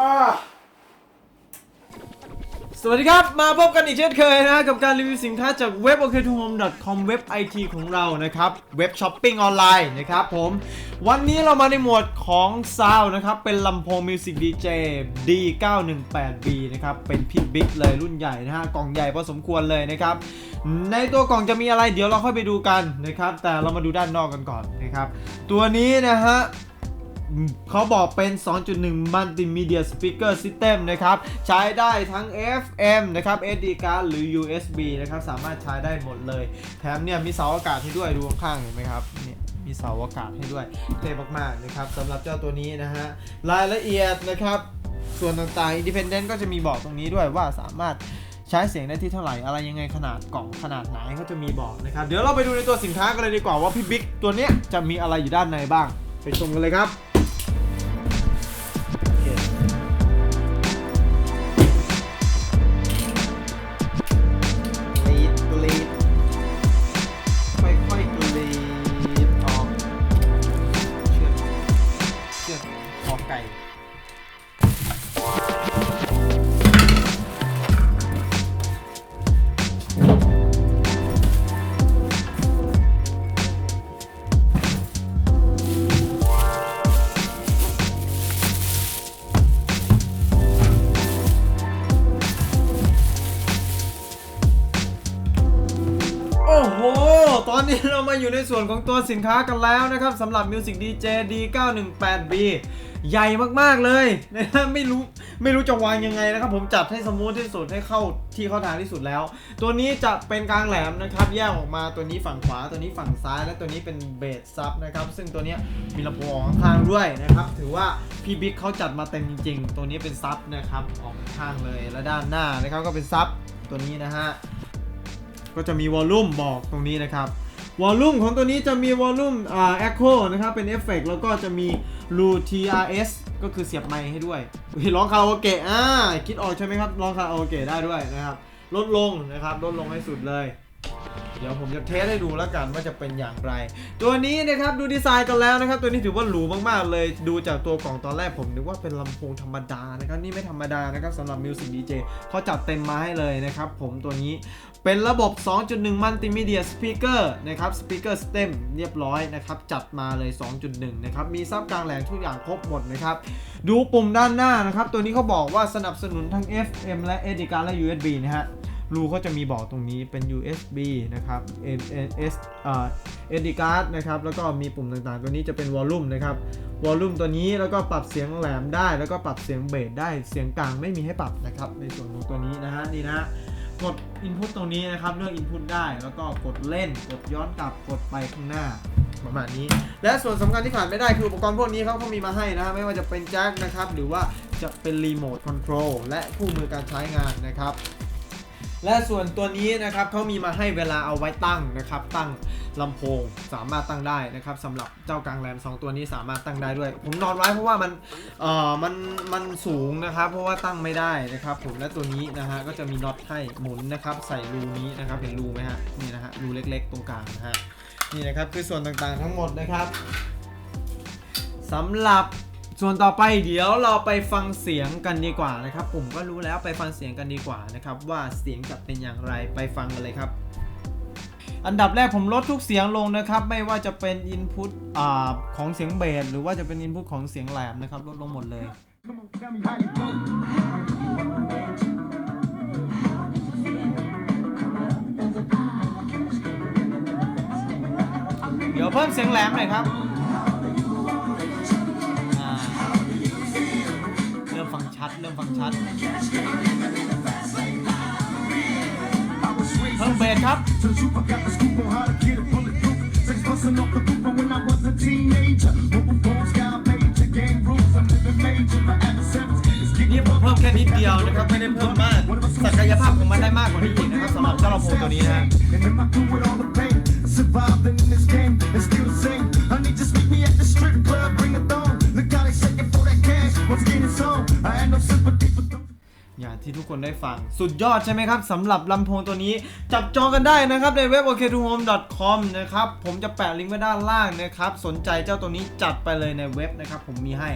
อ่าสวัสดีครับ มาพบกันอีกเช่นเคยนะกับการรีวิวสินค้าจากเว็บ o k t o h o m e c o m เว็บ IT ของเรานะครับ เว็บช้อปปิ้งออนไลน์นะครับผม วันนี้เรามาในหมวดของซาวนะครับ เป็นลำโพงมิวสิกดีเจ D918B นะครับ เป็นพิทบิ๊กเลยรุ่นใหญ่นะฮะ กล่องใหญ่พอสมควรเลยนะครับ ในตัวกล่องจะมีอะไรเดี๋ยวเราค่อยไปดูกันนะครับ แต่เรามาดูด้านนอกกันก่อนนะครับ ตัวนี้นะฮะ เขาบอกเป็น 2.1 Multimedia Speaker System นะครับ ใช้ได้ทั้ง FM นะครับ SD card หรือ USB นะครับ สามารถใช้ได้หมดเลย แถมเนี่ยมีเสาอากาศให้ด้วย ดูข้างๆเห็นไหมครับเนี่ยมีเสาอากาศให้ด้วยเท่มากๆนะครับสำหรับเจ้าตัวนี้นะฮะ รายละเอียดนะครับ ส่วนต่างๆ Independent ก็จะมีบอกตรงนี้ด้วยว่าสามารถใช้เสียงได้ที่เท่าไหร่อะไรยังไงขนาดกล่องขนาดไหนเขาจะมีบอกนะครับ เดี๋ยวเราไปดูในตัวสินค้ากันเลยดีกว่าว่าพี่บิ๊กตัวเนี้ยจะมีอะไรอยู่ด้านในบ้าง ไปชมกันเลยครับ อนนี้เรามาอยู่ในส่วนของตัวสินค้ากันแล้วนะครับสำหรับ Music DJ D918B ใหญ่มากๆเลยนะฮะไม่รู้ไม่รู้จะวางยังไงนะครับ ผมจัดให้สมูทที่สุดให้เข้าที่เข้าทางที่สุดแล้ว ตัวนี้จะเป็นกลางแหลมนะครับ แยกออกมาตัวนี้ฝั่งขวาตัวนี้ฝั่งซ้าย และตัวนี้เป็นเบสซับนะครับ ซึ่งตัวนี้มีลำโพงออกข้างด้วยนะครับ ถือว่าพี่บิ๊กเขาจัดมาเต็มจริงๆ ตัวนี้เป็นซับนะครับออกข้างเลยและด้านหน้านะครับก็เป็นซับตัวนี้นะฮะก็จะมีวอลลุ่มบอกตรงนี้นะครับ วอลลุ่มของตัวนี้จะมีวอลลุ่มอ่า echo นะครับเป็นเอฟเฟกแล้วก็จะมีรู TRS ก็คือเสียบไมค์ให้ด้วยอุ๊ยร้องคาราโอเกะอ่าคิดออกใช่ไหมครับร้องคาราโอเกะได้ด้วยนะครับ ลดลงนะครับ ลดลงให้สุดเลย เดี๋ยวผมจะเทสให้ดูแล้วกันว่าจะเป็นอย่างไร ตัวนี้นะครับดูดีไซน์กันแล้วนะครับ ตัวนี้ถือว่าหรูมากๆเลย ดูจากตัวกล่องตอนแรกผมนึกว่าเป็นลำโพงธรรมดานะครับนี่ไม่ธรรมดานะครับสำหรับ Music DJ เจเขาจัดเต็มมาให้เลยนะครับผมตัวนี้เป็นระบบ 2.1 Multimedia Speaker นะครับ Speaker System เรียบร้อยนะครับ จัดมาเลย 2.1 นะครับ มีซับกลางแหลงทุกอย่างครบหมดนะครับ ดูปุ่มด้านหน้านะครับ ตัวนี้เขาบอกว่าสนับสนุนทั้ง FM และ SD card และ USB นะฮะ รูเขาจะมีบอกตรงนี้เป็น USB นะครับ NS เอ่อ SD card นะครับ แล้วก็มีปุ่มต่างๆ ตัวนี้จะเป็นวอลลุ่มนะครับ วอลลุ่มตัวนี้แล้วก็ปรับเสียงแหลมได้ แล้วก็ปรับเสียงเบสได้ เสียงกลางไม่มีให้ปรับนะครับ ในส่วนของตัวนี้นะฮะ นี่นะกด Input ตรงนี้นะครับ เลือก Input ได้ แล้วก็กดเล่น กดย้อนกลับ กดไปข้างหน้าประมาณนี้ และส่วนสำคัญที่ขาดไม่ได้คืออุปกรณ์พวกนี้เขาก็มีมาให้นะฮะไม่ว่าจะเป็นแจ็คนะครับ หรือว่าจะเป็นรีโมทคอนโทรลและคู่มือการใช้งานนะครับ และส่วนตัวนี้นะครับเขามีมาให้เวลาเอาไว้ตั้งนะครับ ตั้งลำโพงสามารถตั้งได้นะครับสำหรับเจ้ากลางแรม2 ตัวนี้สามารถตั้งได้ด้วย ผมนอนไว้เพราะว่ามันเอ่อมันมันสูงนะครับ เพราะว่าตั้งไม่ได้นะครับ ผมและตัวนี้นะฮะก็จะมีน็อตให้หมุนนะครับ ใส่รูนี้นะครับเห็นรูไหมฮะนี่นะฮะรูเล็กๆ ตรงกลางนะฮะนี่นะครับคือส่วนต่างๆทั้งหมดนะครับสำหรับ ส่วนต่อไปเดี๋ยวเราไปฟังเสียงกันดีกว่านะครับ ผมก็รู้แล้วไปฟังเสียงกันดีกว่านะครับ ว่าเสียงจะเป็นอย่างไรไปฟังกันเลยครับ อันดับแรกผมลดทุกเสียงลงนะครับ ไม่ว่าจะเป็น Input อ่าของเสียงเบสหรือว่าจะเป็น Input ของเสียงแหลมนะครับ ลดลงหมดเลย เดี๋ยวเพิ่มเสียงแหลมหน่อยครับ ชัด เริ่มฟังชัด เพิ่มเบสครับ So super got the scoop on how to get it bulletproof. Six busting off the roof from when I was a teenager. Mobile phones got major game rules. I'm living major. My adversaries is นี่ getting ผมเพิ่มแค่นิดเดียวนะครับ ไม่ได้เพิ่มมาก ศักยภาพของมันได้มากกว่านี้อีกนะครับสำหรับเจ้าลำโพงตัวนี้นะฮะ ที่ทุกคนได้ฟัง สุดยอดใช่ไหมครับสำหรับลำโพงตัวนี้ จับจองกันได้นะครับในเว็บ ok to home com นะครับ ผมจะแปะลิงก์ไว้ด้านล่างนะครับ สนใจเจ้าตัวนี้จัดไปเลยในเว็บนะครับ ผมมีให้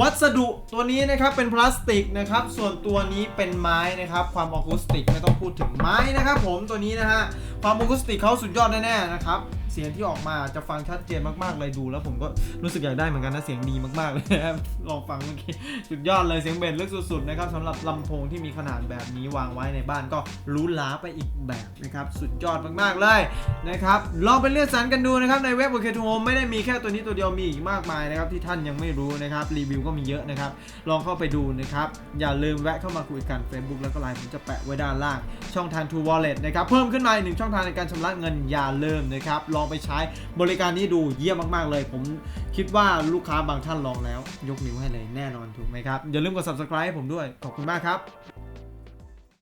วัสดุตัวนี้นะครับเป็นพลาสติกนะครับ ส่วนตัวนี้เป็นไม้นะครับ ความออคูสติกไม่ต้องพูดถึงไม้นะครับ ผมตัวนี้นะฮะความออคูสติกเขาสุดยอดแน่ๆนะครับ เสียงที่ออกมาจะฟังชัดเจนมากๆเลยดู แล้วผมก็รู้สึกอยากได้เหมือนกันนะเสียงดีมากๆเลยนะครับลองฟังเมื่อกี้สุดยอดเลยเสียงเบสลึกสุดๆนะครับสำหรับลำโพงที่มีขนาดแบบนี้วางไว้ในบ้านก็รู้ล้าไปอีกแบบนะครับสุดยอดมากๆเลยนะครับลองไปเลือกสรรกันดูนะครับในเว็บ OK to Home ไม่ได้มีแค่ตัวนี้ตัวเดียวมีอีกมากมายนะครับที่ท่านยังไม่รู้นะครับรีวิวก็มีเยอะนะครับลองเข้าไปดูนะครับอย่าลืมแวะเข้ามาคุยกัน Facebook แล้วก็ไลน์ผมจะแปะไว้ด้านล่าง ช่องทาง True Wallet นะครับเพิ่มขึ้นมาอีกหนึ่งช่องทางในการชำระเงินอย่าลืมนะครับลองไปใช้ บริการนี้ดูเยี่ยมมากๆเลย ผมคิดว่าลูกค้าบางท่านลองแล้ว ยกนิ้วให้เลยแน่นอนถูกไหมครับ อย่าลืมกด subscribe ให้ผมด้วย ขอบคุณมากครับ